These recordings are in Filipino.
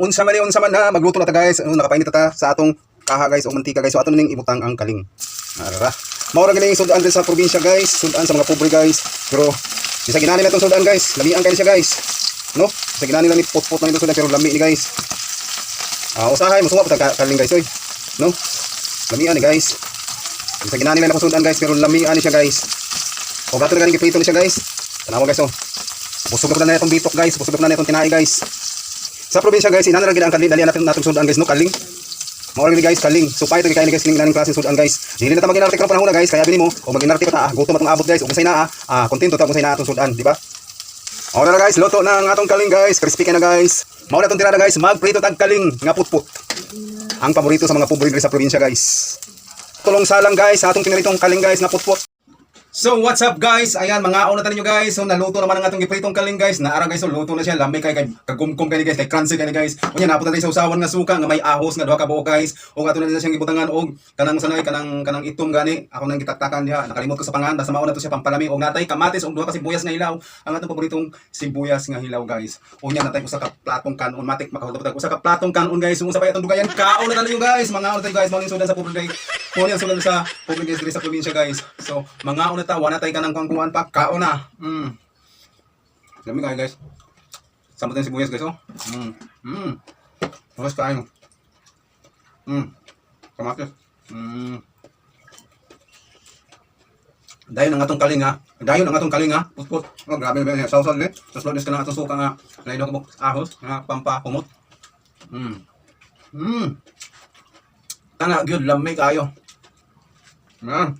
unsa man ni unsa man na magluto na ta guys. Ano nakapainit ta sa atong kaha guys o mantika guys. So ato ning ibutang ang kaling. Ara. Mao ra ganing sudan din sa probinsya guys. Sudan sa mga pobre guys. Pero bisa ginani na itong sudan guys. Lamian kayo siya guys. No? Bisa ginani lang ni pot-pot na itong sudan pero lami ni guys. Ah, usahay mo suwa pa ta kaling guys oy. No? Lamian ni guys. Bisa ginani na sudan guys pero lamian ni siya guys. O gato na ganing giprito ni siya guys. Tanawa guys oh. Busog na na itong bitok guys. Busog na na itong tinai guys. Sa probinsya guys, inana lagi ang kaling. Dali natin natong sudan guys no kaling. Mao lagi guys kaling. So paito kay guys ning naning klase sudan guys. Dili na ta maging artikulo panahon na guys. Kaya bini mo o maging artikulo ta ah, gutom atong abot guys. Kung na ah, ah kontento ta kung na atong sudan, di ba? Ora na guys, luto na ang atong kaling guys. Crispy ka na guys. Mao na itong tirada guys. Magprito tag kaling nga putput. Ang paborito sa mga pobre sa probinsya guys. Tulong salang guys atong pinaritong kaling guys nga putput. So what's up guys? Ayan mga una tayo guys. So naluto naman ang atong gipritong kaling guys. Naara guys so luto na siya. Lamay kay kay kagumkum kay guys kay crunchy kay guys. Unya napunta tayo sa usawan nga suka nga may ahos nga duha ka buok guys. O ato na siyang gibutangan og kanang sanay kanang kanang itom gani. Ako nang gitaktakan diha. Nakalimot ko sa pangan basta mauna to siya pampalami og natay kamatis og duha ka sibuyas nga hilaw. Ang atong paboritong sibuyas nga hilaw guys. Unya natay usa ka platong kanon matik makahulog usa ka platong kanon guys. Usa pa atong dugayan kaon na tayo guys. Mga una tayo guys. Mao sudan sa guys. Mao sudan sa pobre guys sa probinsya guys. So mga una ta wala tay kanang kuan pa kaon na. Mm. Dami kayo guys. Sama tayo sibuyas guys oh. Mm. Mm. Tapos kain. Mm. Kamatis. Mm. Dayon ang atong kalinga. Dayon ang atong kalinga. Put-put. Oh, grabe ba niya. Sausaw ni. Tapos lodes ka na atong suka nga. Naino ko ahos. Nga pampa kumot. Mm. Mm. Tana, gyud lamay kayo. Yan.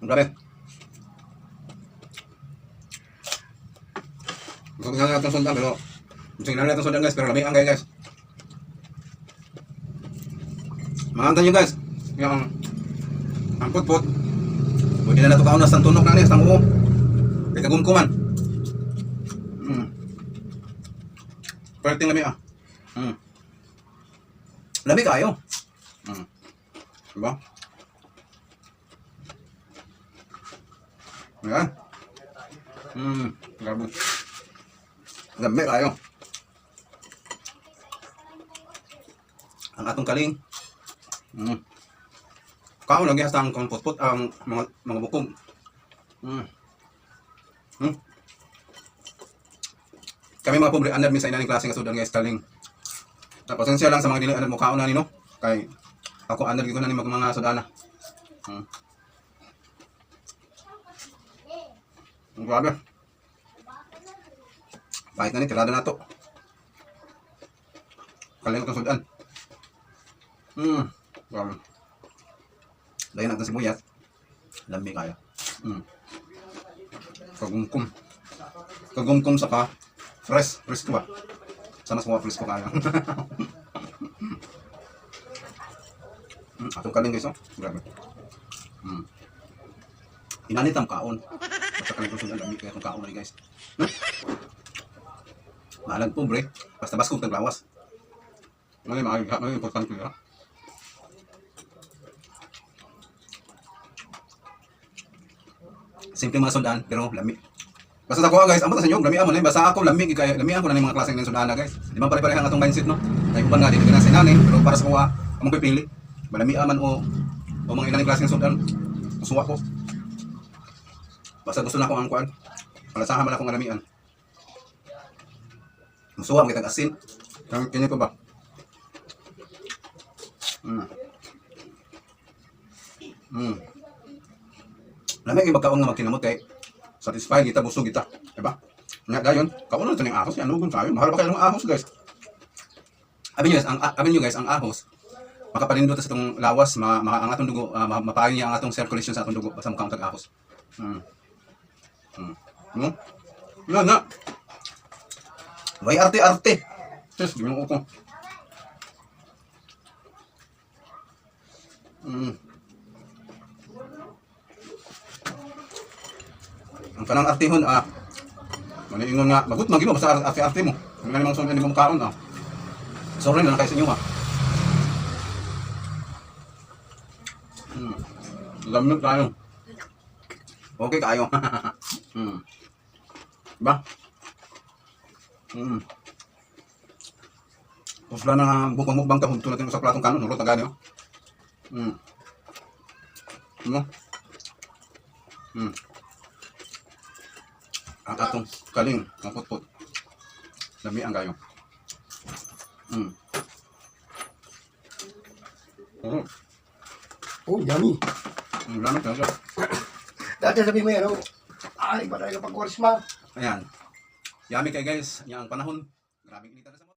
Grabe. Gusto nga natin sundan pero gusto nga natin sundan guys pero lamig ang kayo guys. Maantan nyo guys. Yung ang put-put. Pwede na nato kaunas ng tunok na niya. Ang uo. Kaya kagumkuman. Mm. Perting lamig ah. Mm. Lamig kayo. Mm. Diba? Ayan. Hmm, grabe. Lamig kayo. Ang atong kaling. Hmm. Kao lagi hasta ang putput ang mga mga bukog. Hmm. Hmm. Kami mga pobre anad minsan inaning klase nga sudan guys kaling. Tapos siya lang sa mga dili anad mo kaon na ni no. Kay ako anad ko na ni mga sudana. Hmm. Ang grabe. Pahit na ni, tirada na to. Kaling itong sudan. Hmm, grabe. Dahil natin sibuyas. Lamig kayo. Hmm. Kagumkum. Kagumkum saka fresh. Fresh ko ba? Sana semua fresh ko kayo. hmm, atong kaling guys, oh. Grabe. Hmm. Inanit ang kaon. Basta kami gusto ng lamig kaya itong kaon na guys. No? Mahalag pobre. Basta baskog taglawas. Ngayon, mga mga importante ha. Simple mga sundan, pero lami. Basta ako guys, amo ta sa inyo, lami amo na basta ako lami kay lami ako na ng mga klase ng sundan guys. Di man pare-pareho ang atong mindset no. Kay uban nga dito na sinani, pero para sa kuha, amo pipili. Malami aman o o mga ilang klase ng sundan. Suwa ko. Basta gusto na ko ang kuan. Malasahan man akong alamian. Musuwa mo kitang asin. Kang kini pa ba? Mm. Mm. Lamig yung magkaon nga magkinamot kay satisfied kita busog kita, di ba? Nga gayon, kaon na taning ahos, yan ugon kayo. Mahal pa kayo ng ahos, guys. Abi nyo guys, ang abi nyo guys, ang ahos makapalindot sa itong lawas, ma, ma, ang atong dugo, uh, mapayo niya ang atong circulation sa atong dugo basta mukhang tag-ahos. Hmm. Hmm. Hmm? Yan na. May arte-arte. Sus, di mo ko. Hmm. Ang kanang artihon, ah, maniingon nga, magut magino basta arte-arte mo. Ang ganimang sunod mo kaon, ah. Sorry na lang kayo sa inyo, ah. Hmm. Lamig tayo. Okay kayo. hmm. Diba? Mm. Tapos wala na bukang mukbang kahunto natin sa platong kanon. Nulot na gani, oh. Mm. Ano? Mm. Ang atong kaling, ang putput. Lami ang gayo. Mm. Oh, Oh, yummy. ang lamit talaga. Dati sabi mo yan, oh. Ay, ba tayo pag Christmas? Ayan. Yummy kay guys. Yan ang panahon. Grabing init na sa